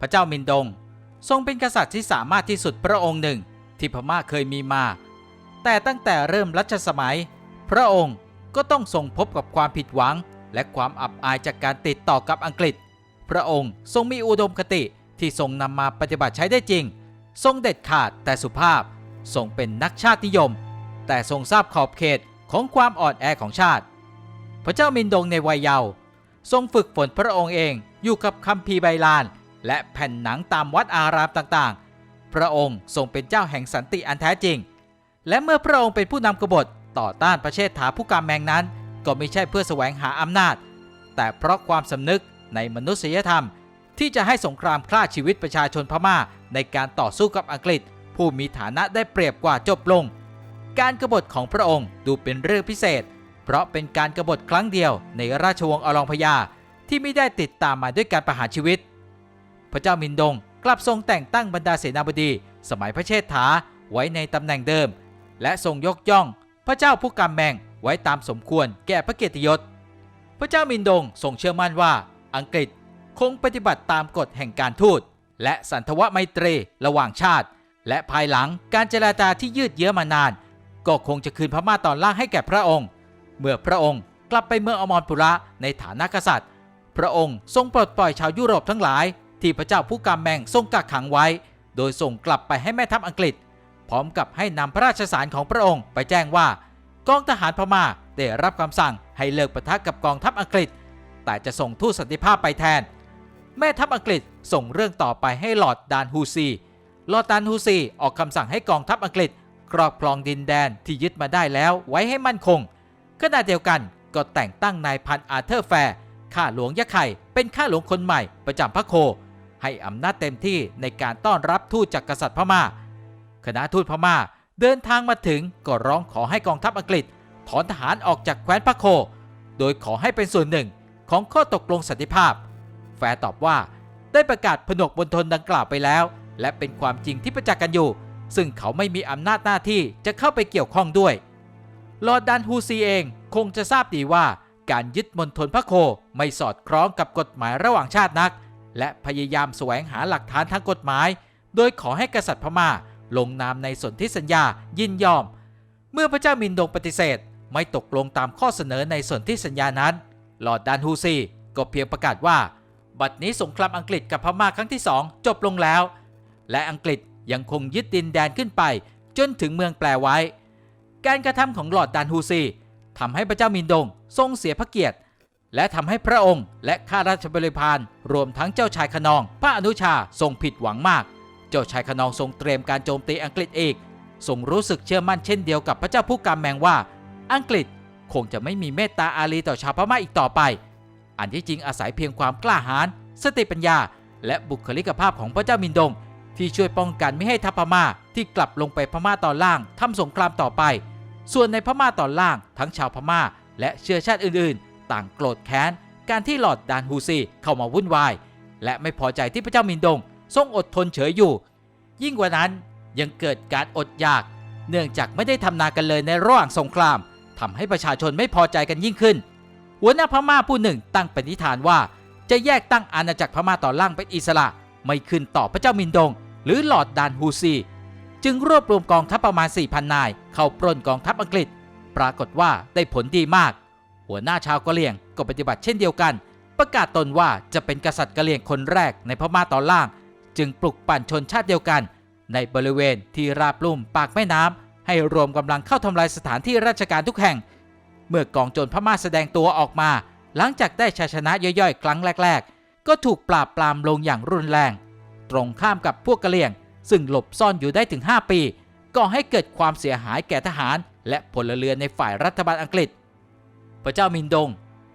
พระเจ้ามินดง ทรงเป็นกษัตริย์ที่สามารถที่สุดพระองค์หนึ่ง ที่พม่าเคยมีมา แต่ตั้งแต่เริ่มรัชสมัย พระองค์ก็ต้องทรงพบกับความผิดหวัง และความอับอายจากการติดต่อกับอังกฤษ พระองค์ทรงมีอุดมคติที่ทรงนำมาปฏิบัติใช้ได้จริง ทรงเด็ดขาดแต่สุภาพ ทรงเป็นนักชาตินิยม แต่ทรงทราบขอบเขตของความอ่อนแอของชาติ พระเจ้ามินดงในวัยเยาว์ทรงฝึกฝนพระองค์เองอยู่กับคัมภีร์ไบลาน และแผ่นหนังตามวัดอารามต่างๆ พระองค์ทรงเป็นเจ้าแห่งสันติอันแท้จริง และเมื่อพระองค์เป็นผู้นำกบฏต่อต้านประเชษฐาผู้กามแมงนั้น ก็ไม่ใช่เพื่อแสวงหาอำนาจ แต่เพราะความสำนึกในมนุษยธรรม ที่จะให้สงครามฆ่าชีวิตประชาชนพม่า ในการต่อสู้กับอังกฤษ ผู้มีฐานะได้เปรียบกว่าจบลง การกบฏของพระองค์ดูเป็นเรื่องพิเศษ เพราะเป็นการกบฏครั้งเดียวในราชวงศ์อลองพญาที่ไม่ได้ติดตามมาด้วยการประหารชีวิต ระเจ้ามินดง กลับทรงแต่งตั้งบรรดาเสนาบดี สมัยพระเชษฐาไว้ในตำแหน่งเดิม และทรงยกย่อง พระเจ้าผู้กำแมงไว้ตามสมควรแก่พระเกียรติยศ พระเจ้ามินดงทรงเชื่อมั่นว่าอังกฤษคงปฏิบัติตามกฎแห่งการทูต และสันทวไมตรีระหว่างชาติ และภายหลังการเจรจาที่ยืดเยื้อมานาน ก็คงจะคืนพม่าตอนล่างให้แก่พระองค์ เมื่อพระองค์กลับไปเมืองอมรปุระในฐานะกษัตริย์ พระองค์ทรงปลดปล่อยชาวยุโรปทั้งหลาย ที่พระเจ้าผู้กำแมงทรงกักขังไว้ โดยส่งกลับไปให้แม่ทัพอังกฤษ พร้อมกับให้นำพระราชสารของพระองค์ไปแจ้งว่า กองทหารพม่าได้รับคำสั่งให้เลิกปะทะกับกองทัพอังกฤษ แต่จะส่งทูตสันติภาพไปแทน แม่ทัพอังกฤษส่งเรื่องต่อไปให้ลอร์ดดานฮูซีลอร์ดดานฮูซีออกคำสั่งให้กองทัพอังกฤษ ครอบครองดินแดนที่ยึดมาได้แล้วไว้ให้มั่นคงขณะเดียวกันก็แต่งตั้งนายพันอาเธอร์แฟร์ข้าหลวงยะไข่เป็นข้าหลวงคนใหม่ประจำพระโค ให้อำนาจเต็มที่ในการต้อนรับทูตจากกษัตริย์พม่า คณะทูตพม่าเดินทางมาถึงก็ร้องขอให้กองทัพอังกฤษ ถอนทหารออกจากแคว้นพระโค โดยขอให้เป็นส่วนหนึ่งของข้อตกลงสันติภาพ แฟร์ตอบว่าได้ประกาศผนวกบนทนดังกล่าวไปแล้ว และเป็นความจริงที่ประจักษ์กันอยู่ ซึ่งเขาไม่มีอำนาจหน้าที่จะเข้าไปเกี่ยวข้องด้วย ลอร์ดดันฮูซีเองคงจะทราบดีว่าการยึดมณฑลพระโคไม่สอดคล้องกับกฎหมายระหว่างชาตินัก และพยายามแสวงหาหลักฐานทางกฎหมาย โดยขอให้กษัตริย์พม่าลงนามในสนธิสัญญายินยอม เมื่อพระเจ้ามินดงปฏิเสธ ไม่ตกลงตามข้อเสนอในสนธิสัญญานั้น ลอร์ดดันฮูซีก็เพียงประกาศว่า บัดนี้สงครามอังกฤษกับพม่าครั้งที่สองจบลงแล้ว และอังกฤษยังคงยึดดินแดนขึ้นไป จนถึงเมืองแปลไว้ การกระทำของลอร์ดดันฮูซีทำให้พระเจ้ามินดงทรงเสียพระเกียรติ และทำให้พระองค์ และข้าราชบริพารรวมทั้งเจ้าชายขนอง พระอนุชาทรงผิดหวังมาก เจ้าชายขนองทรงเตรียมการโจมตีอังกฤษอีกทรงรู้สึกเชื่อมั่นเช่นเดียวกับพระเจ้าผู้กำแมงว่า อังกฤษคงจะไม่มีเมตตาอารีต่อชาวพม่าอีกต่อไป อันที่จริงอาศัยเพียงความกล้าหาญสติปัญญา และบุคลิกภาพของพระเจ้ามินดง ที่ช่วยป้องกันไม่ให้ทัพพม่าที่กลับลงไปพม่าตอนล่างทำสงครามต่อไป ส่วนในพม่าตอนล่างทั้งชาวพม่าและเชื้อชาติอื่น ต่างโกรธแค้น การที่หลอดดานฮูซีเข้ามาวุ่นวาย และไม่พอใจที่พระเจ้ามินดง ทรงอดทนเฉยอยู่ ยิ่งกว่านั้นยังเกิดการอดอยาก เนื่องจากไม่ได้ทำนากันเลยในระหว่างสงครามทำให้ประชาชนไม่พอใจกันยิ่งขึ้น หัวหน้าพม่าผู้หนึ่งตั้งปณิธานว่าจะแยกตั้งอาณาจักรพม่าต่อล่างเป็นอิสระ ไม่ขึ้นต่อพระเจ้ามินดง หรือหลอดดานฮูซี จึงรวบรวมกองทัพประมาณ 4,000 นาย เข้าปล้นกองทัพอังกฤษ ปรากฏว่าได้ผลดีมาก หัวหน้าชาวกะเหรี่ยงก็ปฏิบัติเช่นเดียวกัน ประกาศตนว่าจะเป็นกษัตริย์กะเหรี่ยงคนแรกในพม่าตอนล่าง จึงปลุกปั่นชนชาติเดียวกัน ในบริเวณที่ราบลุ่มปากแม่น้ำให้รวมกำลังเข้าทำลายสถานที่ราชการทุกแห่ง เมื่อกองโจรพม่าแสดงตัวออกมา หลังจากได้ชัยชนะย่อยๆ ครั้งแรก ๆ ก็ถูกปราบปรามลงอย่างรุนแรง ตรงข้ามกับพวกกะเหรี่ยง ซึ่งหลบซ่อนอยู่ได้ถึง 5 ปีก่อให้เกิดความเสียหายแก่ทหาร และพลเรือนในฝ่ายรัฐบาลอังกฤษ พระเจ้ามินดง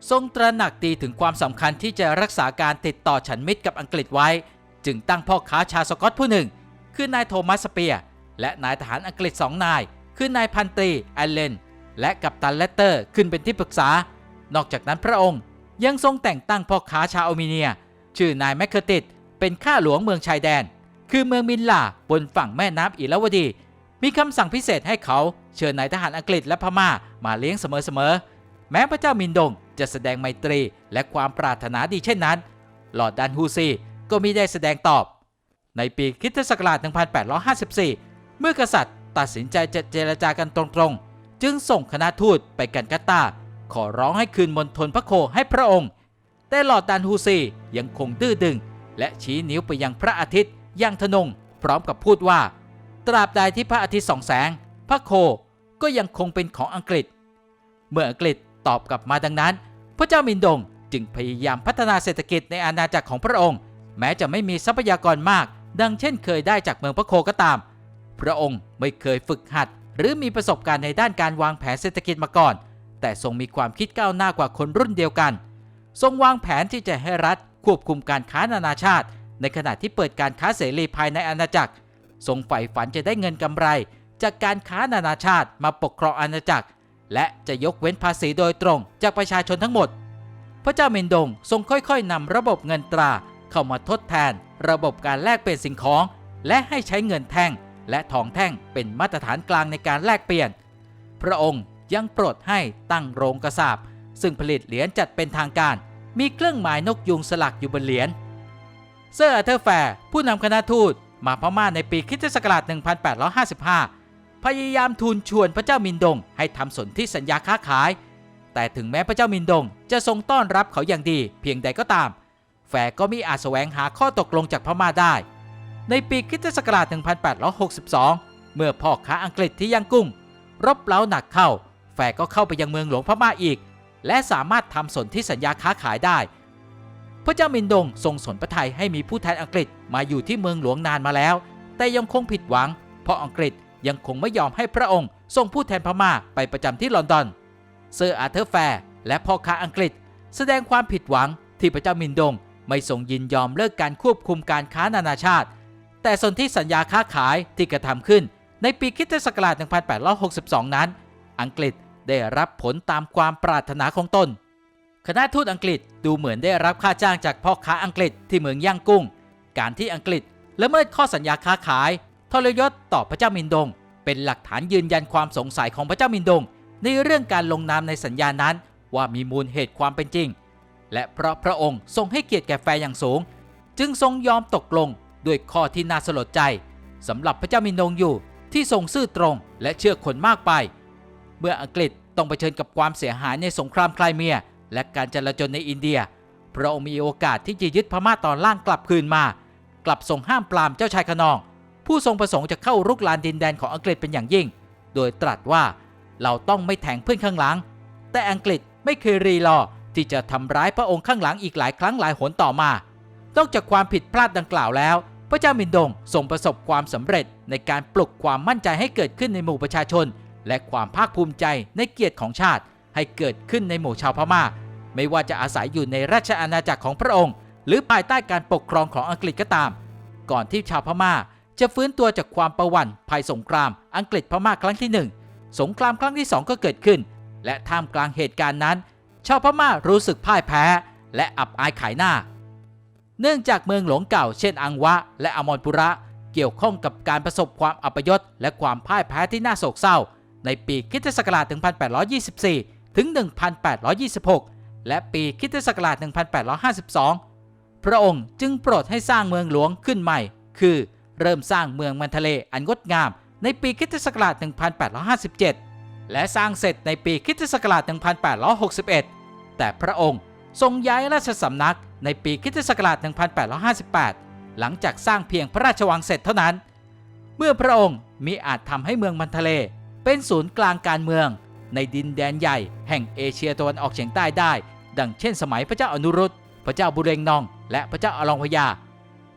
ทรงตระหนักดีถึงความสำคัญที่จะรักษาการติดต่อฉันมิตรกับอังกฤษไว้ จึงตั้งพ่อค้าชาวสกอตผู้หนึ่ง คือนายโทมัสสเปีย และนายทหารอังกฤษสองนาย คือนายพันตรีแอลเลน และกัปตันเลตเตอร์ขึ้นเป็นที่ปรึกษา นอกจากนั้นพระองค์ยังทรงแต่งตั้งพ่อค้าชาวอาร์เมเนีย ชื่อนายแมคเคอร์ติดเป็นข้าหลวงเมืองชายแดน คือเมืองมินลาบนฝั่งแม่น้ำอิราวดี มีคำสั่งพิเศษให้เขาเชิญนายทหารอังกฤษและพม่ามาเลี้ยงเสมอๆ แม้พระเจ้ามินดงจะแสดงไมตรีและความปรารถนาดีเช่นนั้น หลอดดันฮูซีก็มิได้แสดงตอบ ในปีคริสตศักราช 1854 เมื่อกษัตริย์ตัดสินใจจะเจรจากันตรงๆ จึงส่งคณะทูตไปกันกาตา ขอร้องให้คืนมณฑลพระโคให้พระองค์ แต่หลอดดันฮูซียังคงดื้อดึง และชี้นิ้วไปยังพระอาทิตย์อย่างทนง พร้อมกับพูดว่า ตราบใดที่พระอาทิตย์ส่องแสง พระโคก็ยังคงเป็นของอังกฤษ เมื่ออังกฤษ ตอบกลับมาดังนั้น พระเจ้ามินดงจึงพยายามพัฒนาเศรษฐกิจในอาณาจักรของพระองค์ แม้จะไม่มีทรัพยากรมาก ดังเช่นเคยได้จากเมืองพระโคก็ตาม พระองค์ไม่เคยฝึกหัด หรือมีประสบการณ์ในด้านการวางแผนเศรษฐกิจมาก่อน แต่ทรงมีความคิดก้าวหน้ากว่าคนรุ่นเดียวกัน ทรงวางแผนที่จะให้รัฐควบคุมการค้านานาชาติ ในขณะที่เปิดการค้าเสรีภายในอาณาจักร ทรงใฝ่ฝันจะได้เงินกำไร จากการค้านานาชาติมาปกครองอาณาจักร และจะยกเว้นภาษีโดยตรงจากประชาชนทั้งหมด พระเจ้าเมนดงทรงค่อยๆนำระบบเงินตราเข้ามาทดแทน ระบบการแลกเปลี่ยนสิ่งของ และให้ใช้เงินแท่ง และทองแท่งเป็นมาตรฐานกลางในการแลกเปลี่ยน พระองค์ยังโปรดให้ตั้งโรงกระสาบซึ่งผลิตเหรียญจัดเป็นทางการ มีเครื่องหมายนกยุงสลักอยู่บนเหรียญเซอร์อาเธอร์แฟร์ผู้นำคณะทูตมาพม่าในปีคิศักราช 1855 พยายามทูลชวนพระเจ้ามินดงให้ทำสนธิสัญญาค้าขาย แต่ถึงแม้พระเจ้ามินดงจะทรงต้อนรับเขาอย่างดีเพียงใดก็ตามแฟร์ก็มิอาจแสวงหาข้อตกลงจากพม่าได้ ในปีคริสตศักราช 1862 เมื่อพ่อค้าอังกฤษที่ย่างกุ้ง รบเล้าหนักเข้าแฟร์ก็เข้าไปยังเมืองหลวงพม่าอีก และสามารถทำสนธิสัญญาค้าขายได้ พระเจ้ามินดงทรงสนพระทัยให้มีผู้แทนอังกฤษมาอยู่ที่เมืองหลวงนานมาแล้ว แต่ยังคงผิดหวัง เพราะอังกฤษ ยังคงไม่ยอมให้พระองค์ส่งผู้แทนพม่าไปประจำที่ลอนดอน เซอร์อาร์เธอร์แฟร์และพ่อค้าอังกฤษ แสดงความผิดหวังที่พระเจ้ามินดงไม่ทรงยินยอมเลิกการควบคุมการค้านานาชาติ แต่สนธิสัญญาค้าขายที่กระทำขึ้นในปีคริสตศักราช 1862 นั้น อังกฤษได้รับผลตามความปรารถนาของตน คณะทูตอังกฤษดูเหมือนได้รับค่าจ้างจากพ่อค้าอังกฤษที่เมืองย่างกุ้ง การที่อังกฤษละเมิดข้อสัญญาค้าขาย ทรยศต่อพระเจ้ามินดง เป็นหลักฐานยืนยันความสงสัยของพระเจ้ามินดง ในเรื่องการลงนามในสัญญานั้นว่ามีมูลเหตุความเป็นจริง และเพราะพระองค์ทรงให้เกียรติแก่แฟร์อย่างสูง จึงทรงยอมตกลงด้วยข้อที่น่าสลดใจสำหรับพระเจ้ามินดงอยู่ที่ทรงซื่อตรงและเชื่อคนมากไป เมื่ออังกฤษต้องเผชิญกับความเสียหายในสงครามไคลเมีย และการจลาจลในอินเดีย พระองค์มีโอกาสที่จะยึดพม่าตอนล่างกลับคืนมา กลับทรงห้ามปรามเจ้าชายขนอง ผู้ทรงประสงค์จะเข้ารุกรานดินแดนของอังกฤษเป็นอย่างยิ่ง โดยตรัสว่าเราต้องไม่แทงเพื่อนข้างหลัง แต่อังกฤษไม่เคยรีรอที่จะทำร้ายพระองค์ข้างหลังอีกหลายครั้งหลายหนต่อมานอกจากความผิดพลาดดังกล่าวแล้ว พระเจ้ามินดงทรงประสบความสำเร็จในการปลุกความมั่นใจให้เกิดขึ้นในหมู่ประชาชน และความภาคภูมิใจในเกียรติของชาติ ให้เกิดขึ้นในหมู่ชาวพม่า ไม่ว่าจะอาศัยอยู่ในราชอาณาจักรของพระองค์ หรือภายใต้การปกครองของอังกฤษก็ตาม ก่อนที่ชาวพม่า จะฟื้นตัวจากความประวัติภัยสงคราม อังกฤษพม่าครั้งที่หนึ่งสงครามครั้งที่สองก็เกิดขึ้น และท่ามกลางเหตุการณ์นั้น ชาวพม่ารู้สึกพ่ายแพ้ และอับอายขายหน้า เนื่องจากเมืองหลวงเก่าเช่นอังวะ และอมรปุระเกี่ยวข้องกับการประสบความอัปยศและความพ่ายแพ้ที่น่าโศกเศร้า ในปีคริสตศักราช1824 ถึง 1826 และปีคริสตศักราช1852 พระองค์จึงโปรดให้สร้างเมืองหลวงขึ้นใหม่ คือ เริ่มสร้างเมืองมันทะเลอันงดงามในปีคิตศักราช 1857 และสร้างเสร็จในปีคิตศักราช 1861 แต่พระองค์ทรงย้ายราชสำนักในปีคิตศักราช 1858 หลังจากสร้างเพียงพระราชวังเสร็จเท่านั้น เมื่อพระองค์มีอาจทำให้เมืองมันทะเล เป็นศูนย์กลางการเมือง ในดินแดนใหญ่แห่งเอเชียตะวันออกเฉียงใต้ได้ ดังเช่นสมัยพระเจ้าอนุรุตพระเจ้าบุเรงนอง และพระเจ้าอลองพยา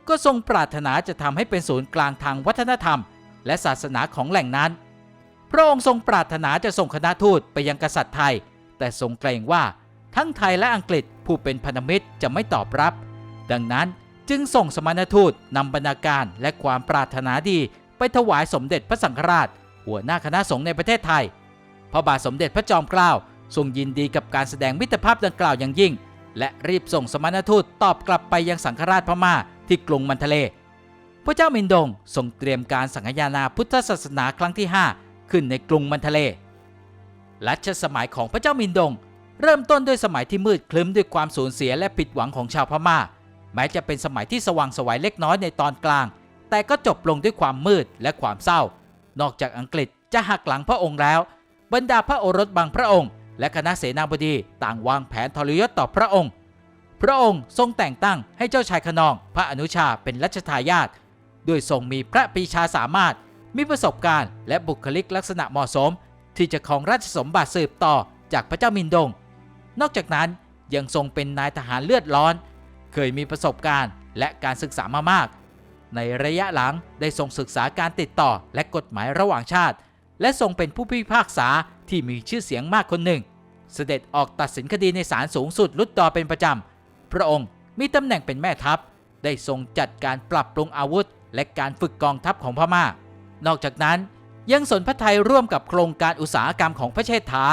ก็ทรงปรารถนาจะทำให้เป็นศูนย์กลางทางวัฒนธรรม และศาสนาของแหล่งนั้น พระองค์ทรงปรารถนาจะส่งคณะทูตไปยังกษัตริย์ไทย แต่ทรงเกรงว่าทั้งไทยและอังกฤษผู้เป็นพันธมิตรจะไม่ตอบรับ ดังนั้นจึงส่งสมณทูตนำบรรณาการและความปรารถนาดีไปถวายสมเด็จพระสังฆราช หัวหน้าคณะสงฆ์ในประเทศไทย พระบาทสมเด็จพระจอมเกล้าทรงยินดีกับการแสดงมิตรภาพดังกล่าวอย่างยิ่ง และรีบส่งสมณทูตตอบกลับไปยังสังฆราชพม่า ที่กรุงมันทะเล พระเจ้ามินดงทรงเตรียมการสังฆยานาพุทธศาสนาครั้งที่ 5 ขึ้นในกรุงมันทะเลรัชสมัยของพระเจ้ามินดง เริ่มต้นด้วยสมัยที่มืดคลึ้มด้วยความสูญเสียและผิดหวังของชาวพม่า แม้จะเป็นสมัยที่สว่างสวัยเล็กน้อยในตอนกลาง แต่ก็จบลงด้วยความมืดและความเศร้า นอกจากอังกฤษจะหักหลังพระองค์แล้ว บรรดาพระโอรสบางพระองค์ และคณะเสนาบดีต่างวางแผนทรยศต่อพระองค์ พระองค์ทรงแต่งตั้งให้เจ้าชายขนอง พระอนุชาเป็นรัชทายาทด้วยทรงมีพระปีชาสามารถ มีประสบการณ์ และบุคลิกลักษณะเหมาะสม ที่จะครองราชสมบัติสืบต่อจากพระเจ้ามินดง นอกจากนั้นยังทรงเป็นนายทหารเลือดร้อน เคยมีประสบการณ์ และการศึกษามามาก ในระยะหลังได้ทรงศึกษาการติดต่อและกฎหมายระหว่างชาติ และทรงเป็นผู้พิพากษาที่มีชื่อเสียงมากคนหนึ่ง เสด็จออกตัดสินคดีในศาลสูงสุดลุดดอเป็นประจำ พระองค์มีตำแหน่งเป็นแม่ทัพ ได้ทรงจัดการปรับปรุงอาวุธ และการฝึกกองทัพของพม่า นอกจากนั้นยังสนพระทัยร่วมกับโครงการอุตสาหกรรมของพระเชษฐา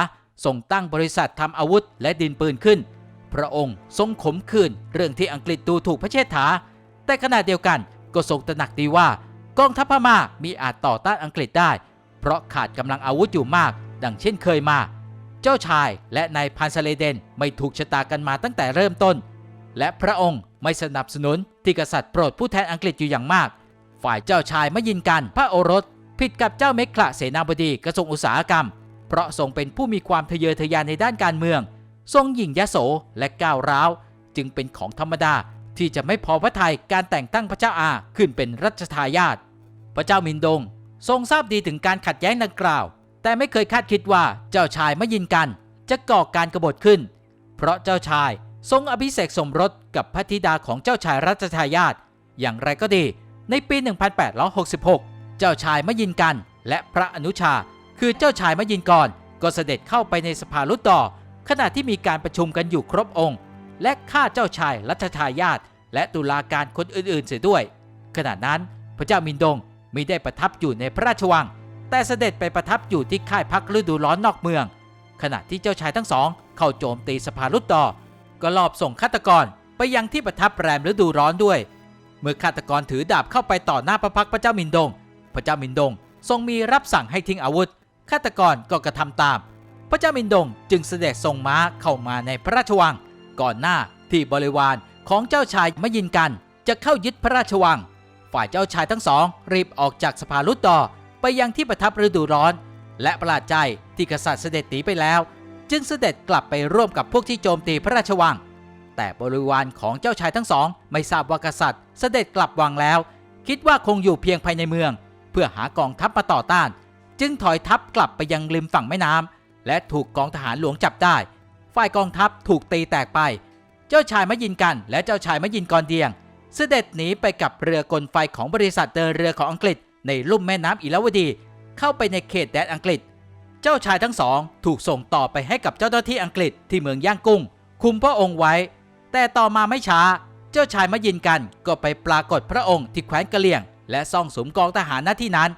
ทรงตั้งบริษัททำอาวุธและดินปืนขึ้น พระองค์ทรงขมขื่นเรื่องที่อังกฤษดูถูกพระเชษฐา แต่ขณะเดียวกันก็ทรงตระหนักดีว่ากองทัพพม่ามีอาจต่อต้านอังกฤษได้ เพราะขาดกำลังอาวุธอยู่มาก ดังเช่นเคยมา เจ้าชายและนายพันสเลเดนไม่ถูกชะตากันมาตั้งแต่เริ่มต้น และพระองค์ไม่สนับสนุนที่กษัตริย์โปรดผู้แทนอังกฤษอยู่อย่างมาก ฝ่ายเจ้าชายไม่ยินกันพระโอรส ผิดกับเจ้าเมกขละเสนาบดีกระทรวงอุตสาหกรรม เพราะทรงเป็นผู้มีความทะเยอทะยานในด้านการเมือง ทรงหยิ่งยโสและก้าวร้าว จึงเป็นของธรรมดาที่จะไม่พอพระทัยการแต่งตั้งพระเจ้าอาขึ้นเป็นรัชทายาทพระเจ้ามินดง ทรงทราบดีถึงการขัดแย้งดังกล่าว แต่ไม่เคยคาดคิดว่าเจ้าชายไม่ยินกัน จะก่อการกบฏขึ้น เพราะเจ้าชาย ทรงอภิเษกสมรสกับพระธิดาของเจ้าชายรัชทายาทอย่างไรก็ดี ในปี 1866 เจ้าชายมยินกัน และพระอนุชา คือเจ้าชายมยินกรก็เสด็จเข้าไปในสภาลุดดอขณะที่มีการประชุมกันอยู่ครบองค์ และฆ่าเจ้าชายรัชทายาทและตุลาการคนอื่นๆ เสียด้วย ขณะนั้นพระเจ้ามินดงมิได้ประทับอยู่ในพระราชวัง แต่เสด็จไปประทับอยู่ที่ค่ายพักฤดูร้อนนอกเมือง ขณะที่เจ้าชายทั้งสอง เข้าโจมตีสภาลุดดอ ก็ลอบส่งฆาตกรไปยังที่ประทับแรมฤดูร้อนด้วย เมื่อฆาตกรถือดาบเข้าไปต่อหน้าพระพักพระเจ้ามินดง พระเจ้ามินดงทรงมีรับสั่งให้ทิ้งอาวุธฆาตกรก็กระทำตาม พระเจ้ามินดงจึงเสด็จทรงม้าเข้ามาในพระราชวัง ก่อนหน้าที่บริวารของเจ้าชายมยินกันจะเข้ายึดพระราชวัง ฝ่ายเจ้าชายทั้งสอง รีบออกจากสภาลุดดอไปยังที่ประทับฤดูร้อน และประหลาดใจที่กษัตริย์เสด็จหนีไปแล้ว จึงเสด็จกลับไปร่วมกับพวกที่โจมตีพระราชวัง แต่บริวารของเจ้าชายทั้งสอง ไม่ทราบว่ากษัตริย์ เสด็จกลับวังแล้ว คิดว่าคงอยู่เพียงภายในเมือง เพื่อหากองทัพมาต่อต้าน จึงถอยทัพกลับไปยังริมฝั่งแม่น้ำและถูกกองทหารหลวงจับได้ ฝ่ายกองทัพถูกตีแตกไป เจ้าชายมยินกัน และเจ้าชายมยินกรเดียง เสด็จหนีไปกับเรือกลไฟของบริษัทเดินเรือของอังกฤษในลุ่มแม่น้ำอิราวดี เข้าไปในเขตแดนอังกฤษ เจ้าชายทั้งสองถูกส่งต่อไปให้กับเจ้าหน้าที่อังกฤษที่เมืองย่างกุ้ง คุมพระองค์ไว้ แต่ต่อมาไม่ช้า เจ้าชายมายินกันก็ไปปรากฏพระองค์ที่แคว้นกะเหลี่ยง และซ่องสมกองทหารหน้าที่นั้น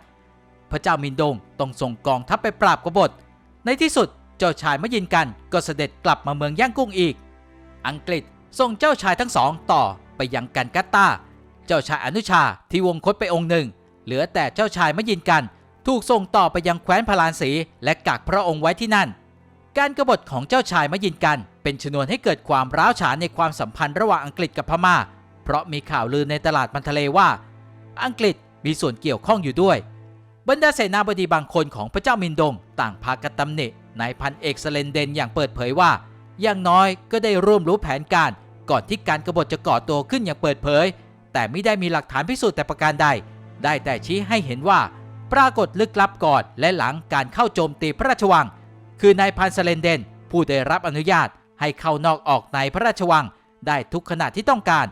พระเจ้ามินดงต้องส่งกองทัพไปปราบกบฏ ในที่สุดเจ้าชายมายินกันก็เสด็จกลับมาเมืองย่างกุ้งอีก อังกฤษส่งเจ้าชายทั้งสองต่อไปยังกันกัตตา เจ้าชายอนุชาที่วงคตไปองค์หนึ่ง เหลือแต่เจ้าชายมยินกัน ถูกส่งต่อไปยังแคว้นพาราณสีและกักพระองค์ไว้ที่นั่น การกบฏของเจ้าชายมยินกัน เป็นชนวนให้เกิดความร้าวฉานในความสัมพันธ์ระหว่างอังกฤษกับพม่า เพราะมีข่าวลือในตลาดมันทะเลว่า อังกฤษมีส่วนเกี่ยวข้องอยู่ด้วย บรรดาเสนาบดีบางคนของพระเจ้ามินดง ต่างพากันตำหนินายพันเอกสเลนเดนอย่างเปิดเผยว่า อย่างน้อยก็ได้ร่วมรู้แผนการ ก่อนที่การกบฏจะก่อตัวขึ้นอย่างเปิดเผย แต่ไม่ได้มีหลักฐานพิสูจน์แต่ประการใด ได้แต่ชี้ให้เห็นว่า ปรากฏลึกลับก่อนและหลังการเข้าโจมตีพระราชวัง คือนายพันสเลนเดน ผู้ได้รับอนุญาตให้เข้านอกออกในพระราชวัง ได้ทุกขณะที่ต้องการ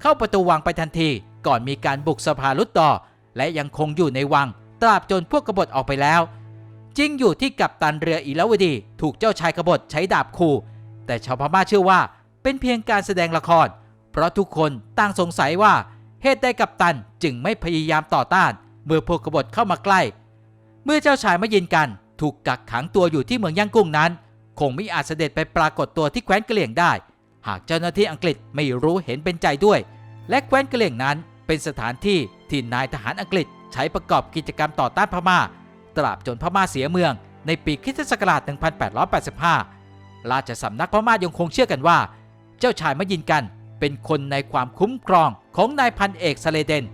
เข้าประตูวังไปทันทีก่อนมีการบุกสภาลุดต่อ และยังคงอยู่ในวัง ตราบจนพวกกบฏออกไปแล้วจริงอยู่ที่กัปตันเรืออิลาวดี ถูกเจ้าชายกบฏใช้ดาบขู่แต่ชาวพม่าเชื่อว่าเป็นเพียงการแสดงละคร เพราะทุกคนต่างสงสัยว่าเหตุใดกัปตันจึงไม่พยายามต่อต้าน เมื่อพวกกบฏเข้ามาใกล้ เมื่อเจ้าชายมายินกัน ถูกกักขังตัวอยู่ที่เมืองย่างกุ้งนั้น คงไม่อาจเสด็จไปปรากฏตัวที่แคว้นเหลี่ยงได้ หากเจ้าหน้าที่อังกฤษไม่รู้เห็นเป็นใจด้วย และแคว้นเหลี่ยงนั้นเป็นสถานที่ที่นายทหารอังกฤษใช้ประกอบกิจกรรมต่อต้านพม่า ตราบจนพม่าเสียเมือง ในปีคศ1885 ราชสำนักพม่ายังคงเชื่อกันว่า เจ้าชายมยินกันเป็นคนในความคุ้มครองของนายพันเอกสเลเดน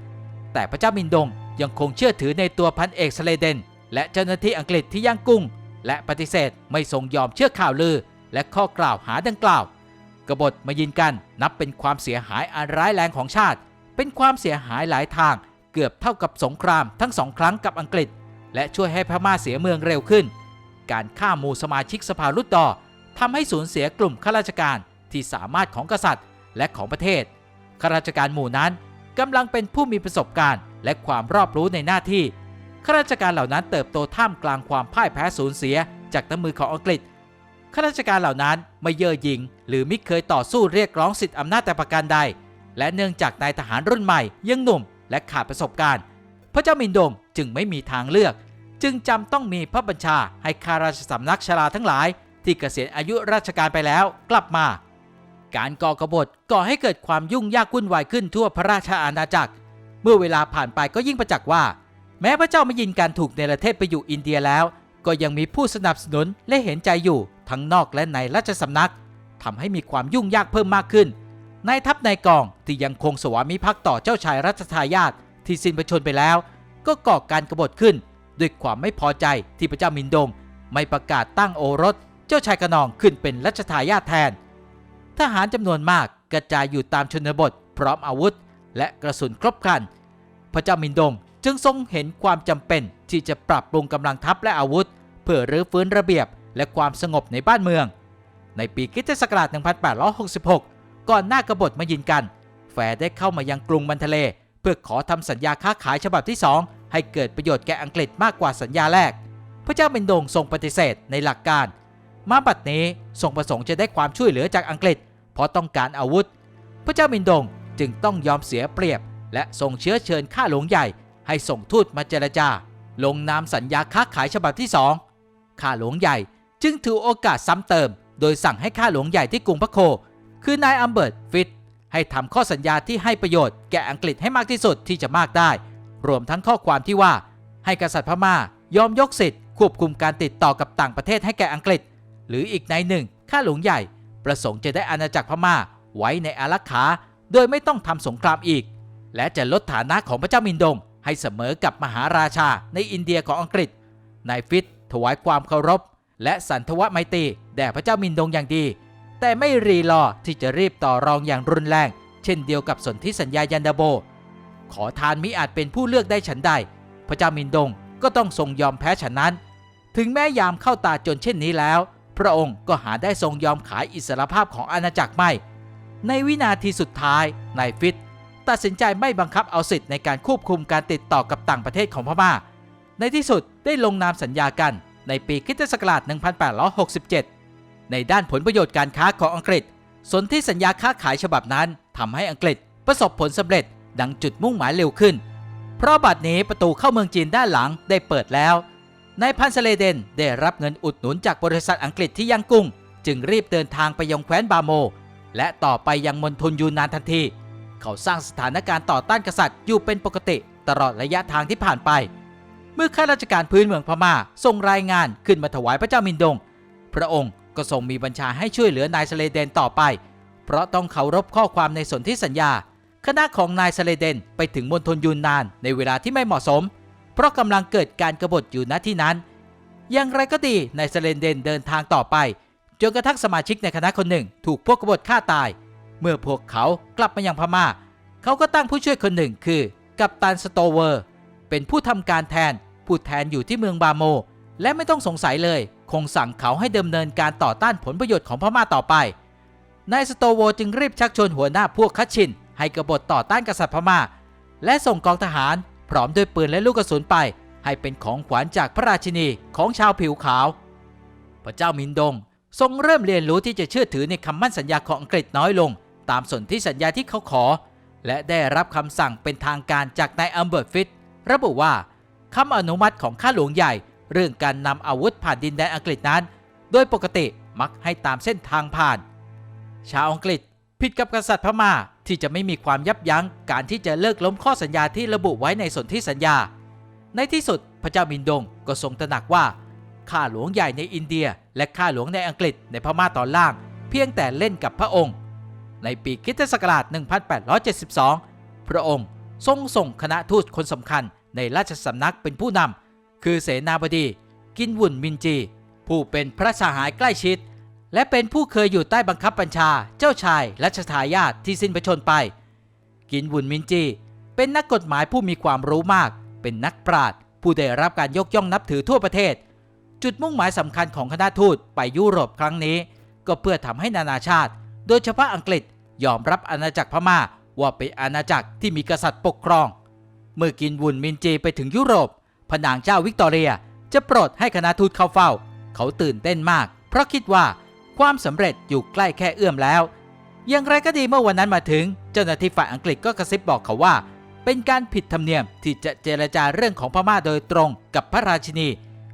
แต่พระเจ้ามินดง ยังคงเชื่อถือในตัวพันเอกสเลเดน และเจ้าหน้าที่อังกฤษที่ย่างกุ้ง และปฏิเสธไม่ทรงยอมเชื่อข่าวลือ และข้อกล่าวหาดังกล่าว กบฏมายินกันนับเป็นความเสียหายอันร้ายแรงของชาติ เป็นความเสียหายหลายทาง เกือบเท่ากับสงครามทั้งสองครั้งกับอังกฤษ และช่วยให้พม่าเสียเมืองเร็วขึ้น การฆ่าหมู่สมาชิกสภารุดดอร์ทำให้สูญเสียกลุ่มข้าราชการที่สามารถของกษัตริย์และของประเทศข้าราชการหมู่นั้นกำลังเป็นผู้มีประสบการณ์ และความรอบรู้ในหน้าที่ข้าราชการเหล่านั้นเติบโตท่ามกลางความพ่ายแพ้สูญเสียจากน้ำมือของอังกฤษข้าราชการเหล่านั้นไม่เย่อหยิ่งหรือไม่เคยต่อสู้เรียกร้องสิทธิอำนาจแต่ประการใด และเนื่องจากนายทหารรุ่นใหม่ยังหนุ่มและขาดประสบการณ์ พระเจ้ามินดงจึงไม่มีทางเลือก จึงจำต้องมีพระบัญชาให้ข้าราชสำนักชราทั้งหลาย ที่เกษียณอายุราชการไปแล้วกลับมา การก่อกบฏก่อให้เกิดความยุ่งยากวุ่นวายขึ้นทั่วพระราชอาณาจักร เมื่อเวลาผ่านไปก็ยิ่งประจักษ์ว่า แม้พระเจ้าไม่ยินการถูกในประเทศไปอยู่อินเดียแล้ว ก็ยังมีผู้สนับสนุนและเห็นใจอยู่ทั้งนอกและในราชสำนักทำให้มีความยุ่งยากเพิ่มมากขึ้นนายทัพนายกองที่ยังคงสวามิภักดิ์ต่อเจ้าชายรัชทายาทที่สิ้นพระชนไปแล้ว ก็ก่อการกบฏขึ้น ด้วยความไม่พอใจที่พระเจ้ามินดง ไม่ประกาศตั้งโอรส เจ้าชายกระนองขึ้นเป็นรัชทายาทแทน ทหารจำนวนมากกระจายอยู่ตามชนบท พร้อมอาวุธ และกระสุนครบครัน พระเจ้ามินดงจึงทรงเห็นความจำเป็นที่จะปรับปรุงกำลังทัพและอาวุธ เพื่อรื้อฟื้นระเบียบและความสงบในบ้านเมือง ในปีคริสตศักราช 1866 ก่อนหน้ากบฏมายินกัน แฟร์ได้เข้ามายังกรุงมันทะเล เพื่อขอทำสัญญาค้าขายฉบับที่ 2 ให้เกิดประโยชน์แก่อังกฤษมากกว่าสัญญาแรก พระเจ้ามินดงทรงปฏิเสธในหลักการ มาบัดนี้ทรงประสงค์จะได้ความช่วยเหลือจากอังกฤษ เพราะต้องการอาวุธ พระเจ้ามินดง จึงต้องยอมเสียเปรียบ และส่งเชื้อเชิญข้าหลวงใหญ่ ให้ส่งทูตมาเจรจา ลงนามสัญญาค้าขายฉบับที่สองข้าหลวงใหญ่จึงถือโอกาสซ้ำเติม โดยสั่งให้ข้าหลวงใหญ่ที่กรุงพระโค คือนายอัมเบิร์ตฟิตให้ทำข้อสัญญาที่ให้ประโยชน์แก่อังกฤษให้มากที่สุดที่จะมากได้ รวมทั้งข้อความที่ว่า ให้กษัตริย์พม่ายอมยกสิทธิ์ควบคุมการติดต่อกับต่างประเทศให้แก่อังกฤษ หรืออีกในหนึ่งข้าหลวงใหญ่ ประสงค์จะได้อาณาจักรพม่าไว้ในอารักขา โดยไม่ต้องทำสงครามอีก และจะลดฐานะของพระเจ้ามินดง ให้เสมอกับมหาราชาในอินเดียของอังกฤษ นายฟิตถวายความเคารพ และสันทวไมตรีแด่พระเจ้ามินดงอย่างดี แต่ไม่รีรอที่จะรีบต่อรองอย่างรุนแรง เช่นเดียวกับสนธิสัญญายันดาโบ ขอทานมิอาจเป็นผู้เลือกได้ฉันใด พระเจ้ามินดงก็ต้องทรงยอมแพ้ฉันนั้น ถึงแม้ยามเข้าตาจนเช่นนี้แล้ว พระองค์ก็หาได้ทรงยอมขายอิสรภาพของอาณาจักรไม่ ในวินาทีสุดท้ายนายฟิตตัดสินใจไม่บังคับเอาสิทธิ์ในการควบคุมการติดต่อกับต่างประเทศของพม่า ในที่สุดได้ลงนามสัญญากันในปีคริสตศักราช 1867 ในด้านผลประโยชน์การค้าของอังกฤษ สนธิสัญญาค้าขายฉบับนั้นทำให้อังกฤษประสบผลสำเร็จดังจุดมุ่งหมายเร็วขึ้น เพราะบัดนี้ประตูเข้าเมืองจีนด้านหลังได้เปิดแล้ว นายพันสเลเดนได้รับเงินอุดหนุนจากบริษัทอังกฤษที่ย่างกุ้ง จึงรีบเดินทางไปยังแคว้นบาโม และต่อไปยังมณฑลยูนนานทันที เขาสร้างสถานการณ์ต่อต้านกษัตริย์อยู่เป็นปกติตลอดระยะทางที่ผ่านไป เมื่อข้าราชการพื้นเมืองพม่าส่งรายงานขึ้นมาถวายพระเจ้ามินดง พระองค์ก็ทรงมีบัญชาให้ช่วยเหลือนายสเลเดนต่อไป เพราะต้องเคารพข้อความในสนธิสัญญา คณะของนายสเลเดนไปถึงมณฑลยูนนานในเวลาที่ไม่เหมาะสม เพราะกำลังเกิดการกบฏอยู่ณที่นั้น อย่างไรก็ดีนายสเลเดนเดินทางต่อไป จนกระทั่งสมาชิกในคณะคนหนึ่ง ถูกพวกกบฏฆ่าตาย เมื่อพวกเขากลับมายังพม่า เขาก็ตั้งผู้ช่วยคนหนึ่งคือกัปตันสโตเวอร์ เป็นผู้ทำการแทน ผู้แทนอยู่ที่เมืองบาโม และไม่ต้องสงสัยเลย คงสั่งเขาให้ดำเนินการต่อต้านผลประโยชน์ของพม่าต่อไป นายสโตโวจึงรีบชักชวนหัวหน้าพวกคัดชิน ให้กบฏต่อต้านกษัตริย์พม่า และส่งกองทหาร พร้อมด้วยปืนและลูกกระสุนไป ให้เป็นของขวัญจากพระราชินีของชาวผิวขาว พระเจ้ามินดง ทรงเริ่มเรียนรู้ที่จะเชื่อถือในคำมั่นสัญญาของอังกฤษน้อยลง ตามสนธิสัญญาที่เขาขอ และได้รับคำสั่งเป็นทางการจากนายอัมเบิร์ตฟิตระบุว่าคำอนุมัติของข้าหลวงใหญ่ เรื่องการนำอาวุธผ่านดินแดนอังกฤษนั้น โดยปกติมักให้ตามเส้นทางผ่าน ชาวอังกฤษผิดกับกษัตริย์พม่าที่จะไม่มีความยับยั้งการที่จะเลิกล้มข้อสัญญาที่ระบุไว้ในสนธิสัญญา ในที่สุดพระเจ้ามินดงก็ทรงตระหนักว่า ข้าหลวงใหญ่ในอินเดีย และข้าหลวงในอังกฤษในพม่าตอนล่าง เพียงแต่เล่นกับพระองค์ ในปีคริสตศักราช 1872 พระองค์ทรงส่งคณะทูตคนสำคัญในราชสำนักเป็นผู้นำคือเสนาบดี กินวุ่นมินจี ผู้เป็นพระสหายใกล้ชิด และเป็นผู้เคยอยู่ใต้บังคับบัญชาเจ้าชายรัชทายาทที่สิ้นพระชนไป กินวุ่นมินจี เป็นนักกฎหมายผู้มีความรู้มาก เป็นนักปราชญ์ผู้ได้รับการยกย่องนับถือทั่วประเทศ จุดมุ่งหมายสำคัญของคณะทูตไปยุโรปครั้งนี้ ก็เพื่อทำให้นานาชาติ โดยเฉพาะอังกฤษยอมรับอาณาจักรพม่าว่าเป็นอาณาจักรที่มีกษัตริย์ปกครอง เมื่อกินวุ่นมินจีไปถึงยุโรปพระนางเจ้าวิกตอเรียจะโปรดให้คณะทูตเข้าเฝ้า เขาตื่นเต้นมาก เพราะคิดว่าความสำเร็จอยู่ใกล้แค่เอื้อมแล้ว อย่างไรก็ดีเมื่อวันนั้นมาถึง เจ้าหน้าที่ฝ่ายอังกฤษก็กระซิบบอกเขาว่า เป็นการผิดธรรมเนียมที่จะเจรจาเรื่องของพม่าโดยตรงกับพระราชินี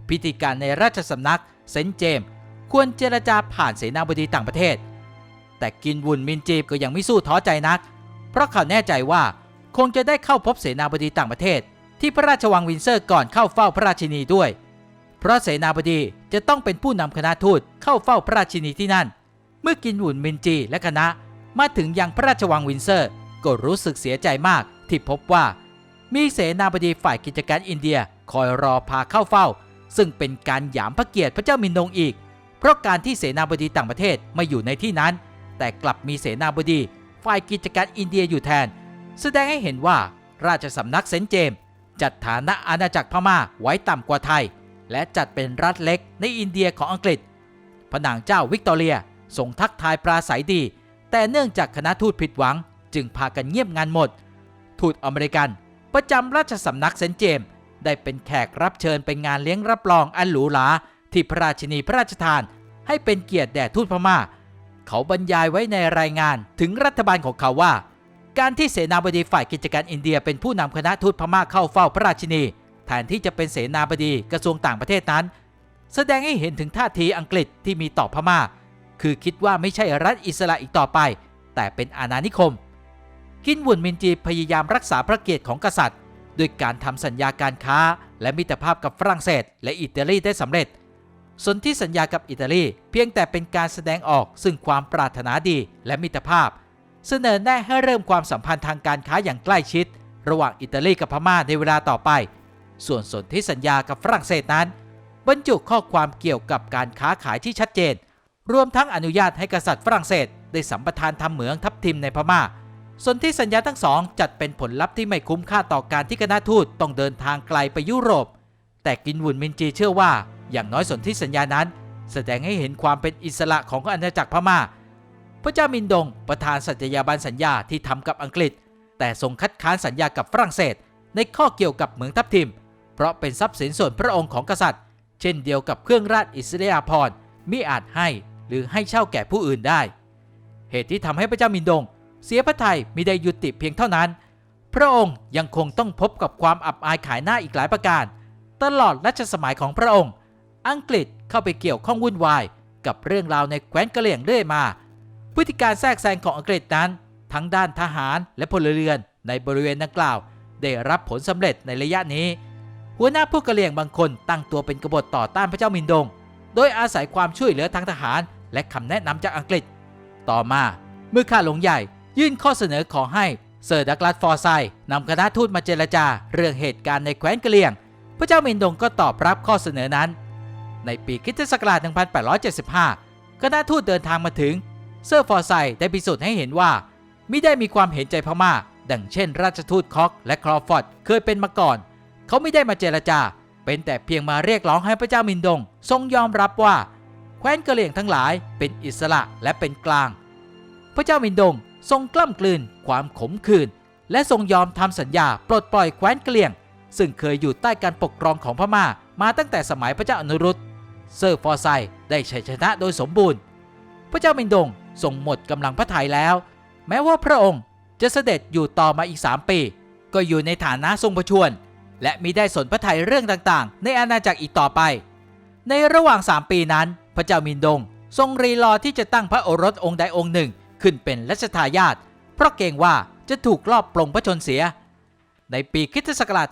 พิธีการในราชสำนักเซนต์เจมส์ควรเจรจาผ่านเสนาบดีต่างประเทศ แต่กินวุนมินจีก็ยังไม่สู้ท้อใจนัก เพราะเขาแน่ใจว่าคงจะได้เข้าพบเสนาบดีต่างประเทศ ที่พระราชวังวินเซอร์ก่อนเข้าเฝ้าพระราชินีด้วย เพราะเสนาบดีจะต้องเป็นผู้นำคณะทูตเข้าเฝ้าพระราชินีที่นั่น เมื่อกินวุนมินจีและคณะมาถึงยังพระราชวังวินเซอร์ก็รู้สึกเสียใจมากที่พบว่ามีเสนาบดีฝ่ายกิจการอินเดียคอยรอพาเข้าเฝ้า ซึ่งเป็นการหยามพระเกียรติพระเจ้ามินดงอีก เพราะการที่เสนาบดีต่างประเทศมาอยู่ในที่นั้น แต่กลับมีเสนาบดีฝ่ายกิจการอินเดียอยู่แทน แสดงให้เห็นว่าราชสำนักเซนต์เจมส์จัดฐานะอาณาจักรพม่าไว้ต่ำกว่าไทย และจัดเป็นรัฐเล็กในอินเดียของอังกฤษพระนางเจ้าวิกตอเรียส่งทักทายปราศัยดี แต่เนื่องจากคณะทูตผิดหวัง จึงพากันเงียบงานหมด ทูตอเมริกัน ประจำราชสำนักเซนต์เจมส์ ได้เป็นแขกรับเชิญไปงานเลี้ยงรับรองอันหรูหราที่พระราชินีพระราชทาน ให้เป็นเกียรติแด่ทูตพม่า เขาบรรยายไว้ในรายงานถึงรัฐบาลของเขาว่า การที่เสนาบดีฝ่ายกิจการอินเดียเป็นผู้นำคณะทูตพม่าเข้าเฝ้าพระราชินีแทนที่จะเป็นเสนาบดีกระทรวงต่างประเทศนั้น แสดงให้เห็นถึงท่าทีอังกฤษที่มีต่อพม่า คือคิดว่าไม่ใช่รัฐอิสระอีกต่อไป แต่เป็นอาณานิคม กินวุ่นมินจีพยายามรักษาพระเกียรติของกษัตริย์ ด้วยการทำสัญญาการค้า และมิตรภาพกับฝรั่งเศส และอิตาลีได้สำเร็จส่วนที่สัญญากับอิตาลีเพียงแต่เป็นการแสดงออกซึ่งความปรารถนาดีและมิตรภาพ เสนอแนะให้เริ่มความสัมพันธ์ทางการค้าอย่างใกล้ชิด ระหว่างอิตาลีกับพม่าในเวลาต่อไป ส่วนสนธิสัญญากับฝรั่งเศสนั้น บรรจุข้อความเกี่ยวกับการค้าขายที่ชัดเจน รวมทั้งอนุญาตให้กษัตริย์ฝรั่งเศส ได้สัมปทานทำเหมืองทับทิมในพม่า ส่วนที่สัญญาทั้งสองจัดเป็นผลลัพธ์ที่ไม่คุ้มค่าต่อการที่คณะทูตต้องเดินทางไกลไปยุโรป แต่กินวุ่นมินจีเชื่อว่า อย่างน้อยสนที่สัญญานั้น แสดงให้เห็นความเป็นอิสระของอาณาจักรพม่า พระเจ้ามินดงประธานสัญญาบันสัญญาที่ทำกับอังกฤษ แต่ทรงคัดค้านสัญญากับฝรั่งเศส ในข้อเกี่ยวกับเหมืองทับทิม เพราะเป็นทรัพย์สินส่วนพระองค์ของกษัตริย์ เช่นเดียวกับเครื่องราชอิสริยาภรณ์มิอาจให้หรือให้เช่าแก่ผู้อื่นได้ เหตุที่ทำให้พระเจ้ามินดง เสียพระทัยมิได้ยุติเพียงเท่านั้น พระองค์ยังคงต้องพบกับความอับอายขายหน้าอีกหลายประการ ตลอดรัชสมัยของพระองค์ อังกฤษเข้าไปเกี่ยวข้องวุ่นวายกับเรื่องราวในแคว้นกะเหรี่ยงเรื่อยมา พฤติการแทรกแซงของอังกฤษนั้น ทั้งด้านทหารและพลเรือนในบริเวณดังกล่าว ได้รับผลสำเร็จในระยะนี้ หัวหน้าพวกกะเหรี่ยงบางคนตั้งตัวเป็นกบฏต่อต้านพระเจ้ามินดง โดยอาศัยความช่วยเหลือทางทหารและคำแนะนำจากอังกฤษ ต่อมาเมื่อข้าหลวงใหญ่ ยื่นข้อเสนอขอให้เซอร์ดักลาสฟอร์ไซน์นำคณะทูตมาเจรจาเรื่องเหตุการณ์ในแคว้นกะเหรี่ยง พระเจ้ามินดงก็ตอบรับข้อเสนอนั้น ในปีคริสตศักราช 1875 คณะทูตเดินทางมาถึง เซอร์ฟอร์ไซได้พิสูจน์ให้เห็นว่าไมิได้มีความเห็นใจพม่า ดังเช่น ราชทูตคอกและคลอฟอร์ดเคยเป็นมาก่อน เขาไม่ได้มาเจรจา เป็นแต่เพียงมาเรียกร้องให้พระเจ้ามินดง ทรงยอมรับว่าแคว้นกะเหรี่ยงทั้งหลายเป็นอิสระและเป็นกลาง พระเจ้ามินดง ทรงกล้ำกลืนความขมขื่นและทรงยอมทำสัญญาปลดปล่อยแคว้นเหรี่ยง ซึ่งเคยอยู่ใต้การปกครองของพม่ามาตั้งแต่สมัยพระเจ้าอนุรุตเซอร์ฟอร์ไซน์ได้ชัยชนะโดยสมบูรณ์ พระเจ้ามินดงทรงหมดกำลังพระทัยแล้ว แม้ว่าพระองค์จะเสด็จอยู่ต่อมาอีก 3 ปี ก็อยู่ในฐานะทรงประชวรและมิได้สนพระทัยเรื่องต่างๆ ในอาณาจักรอีกต่อไป ในระหว่าง 3 ปีนั้น พระเจ้ามินดง ทรงรีรอที่จะตั้งพระโอรสองค์ใดองค์หนึ่ง ขึ้นเป็นรัชทายาทเพราะเกรงว่าจะถูกลอบปลงพระชนเสีย ในปีคริสตศักราช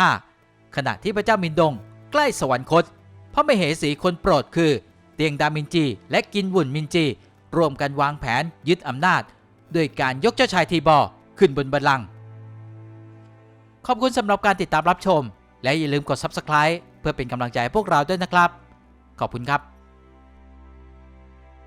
1875 ขณะที่พระเจ้ามินดงใกล้สวรรคต พระมเหสีคนโปรดคือ เตียงดามินจี และกินวุ่นมินจี ร่วมกันวางแผนยึดอำนาจด้วยการยกเจ้าชายทีบอขึ้นบนบัลลังก์ขอบคุณสำหรับการติดตามรับชม และอย่าลืมกด Subscribe เพื่อเป็นกำลังใจให้พวกเราด้วยนะครับ ขอบคุณครับ